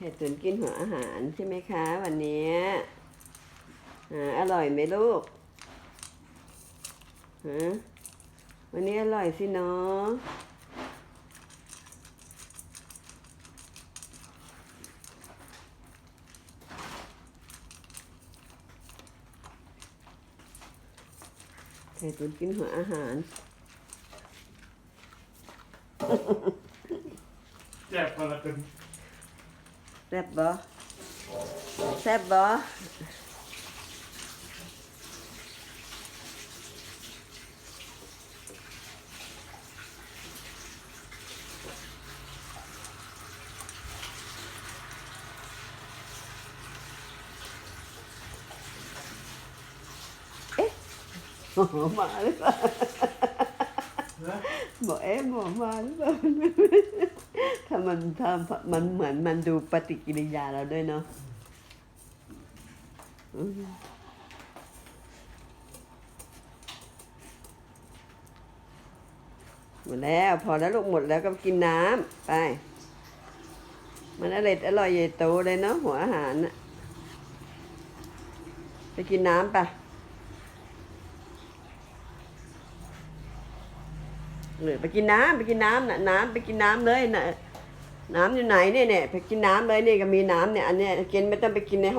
ไข่ตุ๋นกินหัวอาหารใช่ไหมคะ วันนี้อร่อยไหมลูกฮะวันนี้อร่อยสิเนาะไข่ตุ๋นกินหัวอาหารแจ็บคนละกัน แซ่บบ่แซ่บบ่เอ๊ะหมอมาหรือเปล่ะ บอกเอ๊ะหมอมาหรือเปล่าถ้ามันถ้ามันเหมือนมันดูปฏิกิริยาเราด้วยเนาะอืมหมดแล้วพอแล้วลูกหมดแล้วก็กินน้ำไป มันอร่อยอร่อยใหญ่โตเลยเนาะหัวอาหารไปกินน้ำไป เออไปกินน้ำไปกินน้ำน่ะน้ำไปกินน้ำเลยน่ะน้ำอยู่ไหนเนี่ยเนี่ยไปกินน้ำเลยนี่ก็มีน้ำเนี่ยอันเนี้ยกินไม่ต้องไปกินในห้อง